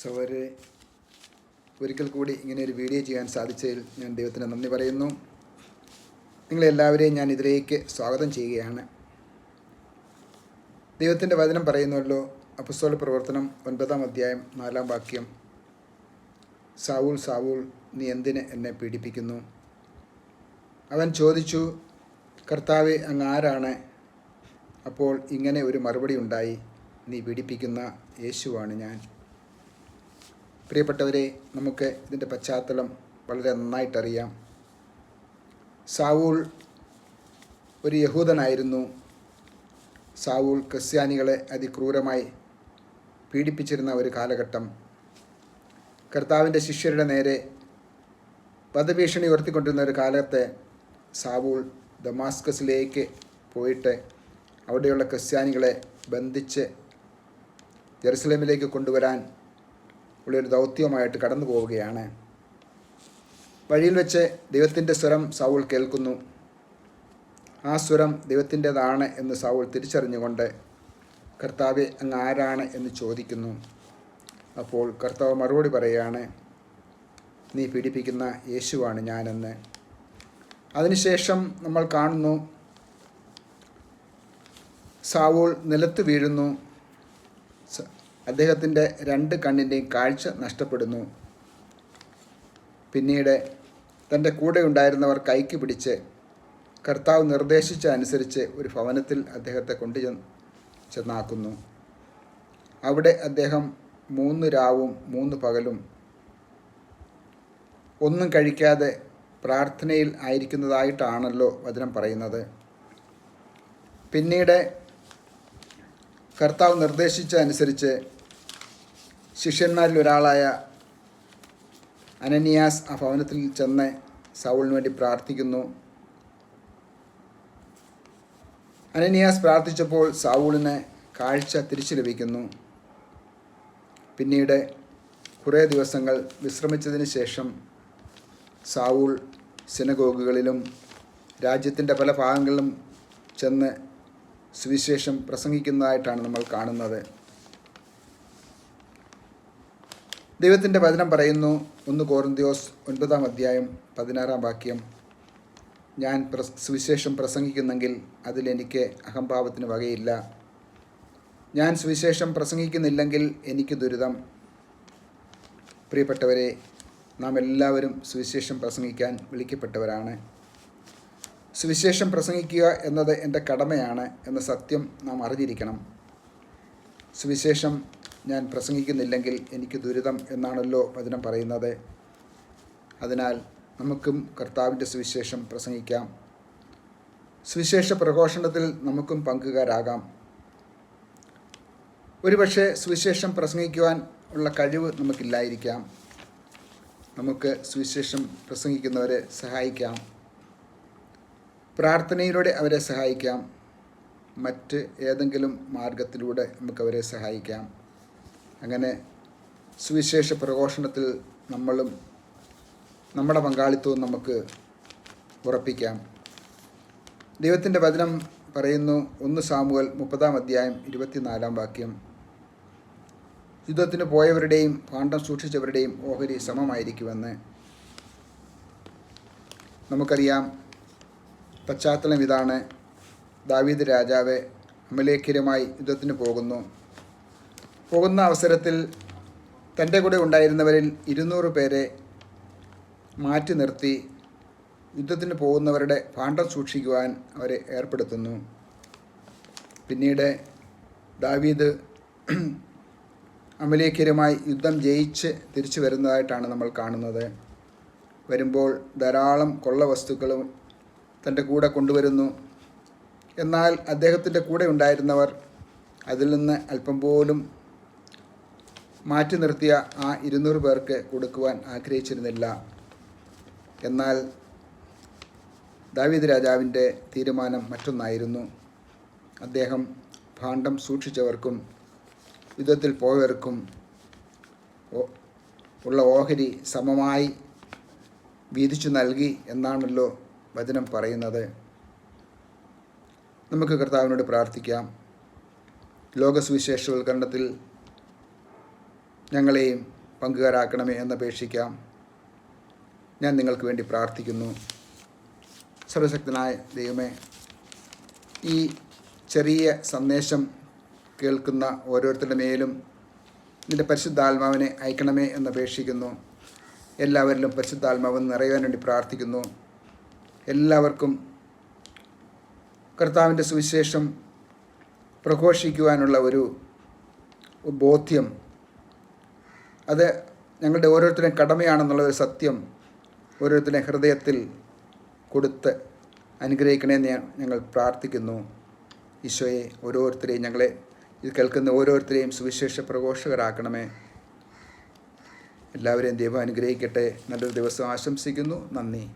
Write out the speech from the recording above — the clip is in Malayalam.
സൗരെ ഒരിക്കൽ കൂടി ഇങ്ങനെ ഒരു വീഡിയോ ചെയ്യാൻ സാധിച്ചതിൽ ഞാൻ ദൈവത്തിന് നന്ദി പറയുന്നു. നിങ്ങളെല്ലാവരെയും ഞാൻ ഇതിലേക്ക് സ്വാഗതം ചെയ്യുകയാണ്. ദൈവത്തിന്റെ വചനം പറയുന്നുവല്ലോ അപ്പസ്തോല പ്രവർത്തനം ഒൻപതാം അധ്യായം നാലാം വാക്യം. സാവൂൾ സാവൂൾ നീ എന്തിന് എന്നെ പീഡിപ്പിക്കുന്നു? അവൻ ചോദിച്ചു കർത്താവ് അങ്ങ് ആരാണ്? അപ്പോൾ ഇങ്ങനെ ഒരു മറുപടി ഉണ്ടായി നീ പീഡിപ്പിക്കുന്ന യേശുവാണ് ഞാൻ. പ്രിയപ്പെട്ടവരെ നമുക്ക് ഇതിന്റെ പശ്ചാത്തലം വളരെ നന്നായിട്ടറിയാം. സാവൂൾ ഒരു യഹൂദനായിരുന്നു. സാവൂൾ ക്രിസ്ത്യാനികളെ അതിക്രൂരമായി പീഡിപ്പിച്ചിരുന്ന ഒരു കാലഘട്ടം. കർത്താവിന്റെ ശിഷ്യരുടെ നേരെ വധഭീഷണി ഉയർത്തിക്കൊണ്ടിരുന്ന ഒരു കാലത്തെ സാവൂൾ ദമാസ്കസിലേക്ക് പോയിട്ട് അവിടെയുള്ള ക്രിസ്ത്യാനികളെ ബന്ധിച്ച് ജെറുസലേമിലേക്ക് കൊണ്ടുവരാൻ ഉള്ളൊരു ദൗത്യവുമായിട്ട് കടന്നു പോവുകയാണ്. വഴിയിൽ വെച്ച് ദൈവത്തിന്റെ സ്വരം സൗൾ കേൾക്കുന്നു. ആ സ്വരം ദൈവത്തിന്റെതാണ് എന്ന് സൗൾ തിരിച്ചറിഞ്ഞുകൊണ്ട് കർത്താവെ അങ്ങ് ആരാണ് എന്ന് ചോദിക്കുന്നു. അപ്പോൾ കർത്താവ് മറുപടി പറയുകയാണ് നീ പീഡിപ്പിക്കുന്ന യേശുവാണ് ഞാനെന്ന്. അതിനുശേഷം നമ്മൾ കാണുന്നു സാവൂൾ നിലത്ത് വീഴുന്നു. അദ്ദേഹത്തിന്റെ രണ്ട് കണ്ണിന്റെയും കാഴ്ച നഷ്ടപ്പെടുന്നു. പിന്നീട് തന്റെ കൂടെ ഉണ്ടായിരുന്നവർ കൈക്ക് പിടിച്ച് കർത്താവ് നിർദ്ദേശിച്ച അനുസരിച്ച് ഒരു ഭവനത്തിൽ അദ്ദേഹത്തെ കൊണ്ടു ചെന്നാക്കുന്നു. അവിടെ അദ്ദേഹം മൂന്ന് രാവും മൂന്ന് പകലും ഒന്നും കഴിക്കാതെ പ്രാർത്ഥനയിൽ ആയിരിക്കുന്നതായിട്ടാണല്ലോ വചനം പറയുന്നത്. പിന്നീട് കർത്താവ് നിർദ്ദേശിച്ച അനുസരിച്ച് ശിഷ്യന്മാരിൽ ഒരാളായ അനനിയാസ് ആ ഭവനത്തിൽ ചെന്ന് സൗളിന് വേണ്ടി പ്രാർത്ഥിക്കുന്നു. അനനിയാസ് പ്രാർത്ഥിച്ചപ്പോൾ സൗളിന് കാഴ്ച തിരിച്ചു ലഭിക്കുന്നു. പിന്നീട് കുറേ ദിവസങ്ങൾ വിശ്രമിച്ചതിന് ശേഷം സാവൂൾ സിനഗോഗുകളിലും രാജ്യത്തിന്റെ പല ഭാഗങ്ങളിലും ചെന്ന് സുവിശേഷം പ്രസംഗിക്കുന്നതായിട്ടാണ് നമ്മൾ കാണുന്നത്. ദൈവത്തിന്റെ വചനം പറയുന്നു. ഒന്ന് കോറിന്തിയോസ് ഒൻപതാം അധ്യായം പതിനാറാം വാക്യം. ഞാൻ സുവിശേഷം പ്രസംഗിക്കുന്നെങ്കിൽ അതിലെനിക്ക് അഹംഭാവത്തിന് വകയില്ല. ഞാൻ സുവിശേഷം പ്രസംഗിക്കുന്നില്ലെങ്കിൽ എനിക്ക് ദുരിതം. പ്രിയപ്പെട്ടവരെ നാം എല്ലാവരും സുവിശേഷം പ്രസംഗിക്കാൻ വിളിക്കപ്പെട്ടവരാണ്. സുവിശേഷം പ്രസംഗിക്കുക എന്നത് എന്റെ കടമയാണ് എന്ന സത്യം നാം അറിഞ്ഞിരിക്കണം. സുവിശേഷം ഞാൻ പ്രസംഗിക്കുന്നില്ലെങ്കിൽ എനിക്ക് ദുരിതം എന്നാണല്ലോ വചനം പറയുന്നത്. അതിനാൽ നമുക്കും കർത്താവിന്റെ സുവിശേഷം പ്രസംഗിക്കാം. സുവിശേഷ പ്രഘോഷണത്തിൽ നമുക്കും പങ്കുകാരാകാം. ഒരുപക്ഷെ സുവിശേഷം പ്രസംഗിക്കുവാൻ ഉള്ള കഴിവ് നമുക്കില്ലായിരിക്കാം. നമുക്ക് സുവിശേഷം പ്രസംഗിക്കുന്നവരെ സഹായിക്കാം. പ്രാർത്ഥനയിലൂടെ അവരെ സഹായിക്കാം. മറ്റ് ഏതെങ്കിലും മാർഗത്തിലൂടെ നമുക്കവരെ സഹായിക്കാം. അങ്ങനെ സുവിശേഷ പ്രഘോഷണത്തിൽ നമ്മളും നമ്മുടെ പങ്കാളിത്തവും നമുക്ക് ഉറപ്പിക്കാം. ദൈവത്തിന്റെ വചനം പറയുന്നു ഒന്ന് സാമുവൽ മുപ്പതാം അധ്യായം ഇരുപത്തിനാലാം വാക്യം. യുദ്ധത്തിന് പോയവരുടെയും പാണ്ഡം സൂക്ഷിച്ചവരുടെയും ഓഹരി സമമായിരിക്കുമെന്ന് നമുക്കറിയാം. പശ്ചാത്തലം ഇതാണ്. ദാവീദ് രാജാവ് അമലേഖ്യരുമായി യുദ്ധത്തിന് പോകുന്നു. പോകുന്ന അവസരത്തിൽ തന്റെ കൂടെ ഉണ്ടായിരുന്നവരിൽ ഇരുന്നൂറ് പേരെ മാറ്റി നിർത്തി യുദ്ധത്തിന് പോകുന്നവരുടെ പാണ്ഡം സൂക്ഷിക്കുവാൻ അവരെ ഏർപ്പെടുത്തുന്നു. പിന്നീട് ദാവീദ് അമലേഖ്യരുമായി യുദ്ധം ജയിച്ച് തിരിച്ചു വരുന്നതായിട്ടാണ് നമ്മൾ കാണുന്നത്. വരുമ്പോൾ ധാരാളം കൊള്ള വസ്തുക്കളും തന്റെ കൂടെ കൊണ്ടുവരുന്നു. എന്നാൽ അദ്ദേഹത്തിന്റെ കൂടെ ഉണ്ടായിരുന്നവർ അതിൽ നിന്ന് അല്പം പോലും മാറ്റി നിർത്തിയ ആ ഇരുന്നൂറ് പേർക്ക് കൊടുക്കുവാൻ ആഗ്രഹിച്ചിരുന്നില്ല. എന്നാൽ ദാവീദ് രാജാവിന്റെ തീരുമാനം മറ്റൊന്നായിരുന്നു. അദ്ദേഹം ഭാണ്ഡം സൂക്ഷിച്ചവർക്കും യുദ്ധത്തിൽ പോയവർക്കും ഉള്ള ഓഹരി സമമായി വീതിച്ചു നൽകി എന്നാണല്ലോ വചനം പറയുന്നത്. നമുക്ക് കർത്താവിനോട് പ്രാർത്ഥിക്കാം. ലോകസുവിശേഷവൽക്കരണത്തിൽ ഞങ്ങളെയും പങ്കുകാരാക്കണമേ എന്നപേക്ഷിക്കാം. ഞാൻ നിങ്ങൾക്ക് വേണ്ടി പ്രാർത്ഥിക്കുന്നു. സർവശക്തനായ ദൈവമേ ഈ ചെറിയ സന്ദേശം കേൾക്കുന്ന ഓരോരുത്തരുടെ മേലും നിന്റെ പരിശുദ്ധാത്മാവിനെ അയക്കണമേ എന്നപേക്ഷിക്കുന്നു. എല്ലാവരിലും പരിശുദ്ധാത്മാവ് നിറയുവാൻ വേണ്ടി പ്രാർത്ഥിക്കുന്നു. എല്ലാവർക്കും കർത്താവിന്റെ സുവിശേഷം പ്രഘോഷിക്കുവാനുള്ള ഒരു ബോധ്യം അത് ഞങ്ങളുടെ ഓരോരുത്തരുടെയും കടമയാണെന്നുള്ള ഒരു സത്യം ഓരോരുത്തരുടെയും ഹൃദയത്തിൽ കൊടുത്ത് അനുഗ്രഹിക്കണമെന്ന് ഞങ്ങൾ പ്രാർത്ഥിക്കുന്നു. ഈശോയെ ഓരോരുത്തരെയും ഞങ്ങളെ ഇത് കേൾക്കുന്ന ഓരോരുത്തരെയും സുവിശേഷ പ്രഘോഷകരാക്കണമേ. എല്ലാവരെയും ദൈവം അനുഗ്രഹിക്കട്ടെ. നല്ലൊരു ദിവസം ആശംസിക്കുന്നു. നന്ദി.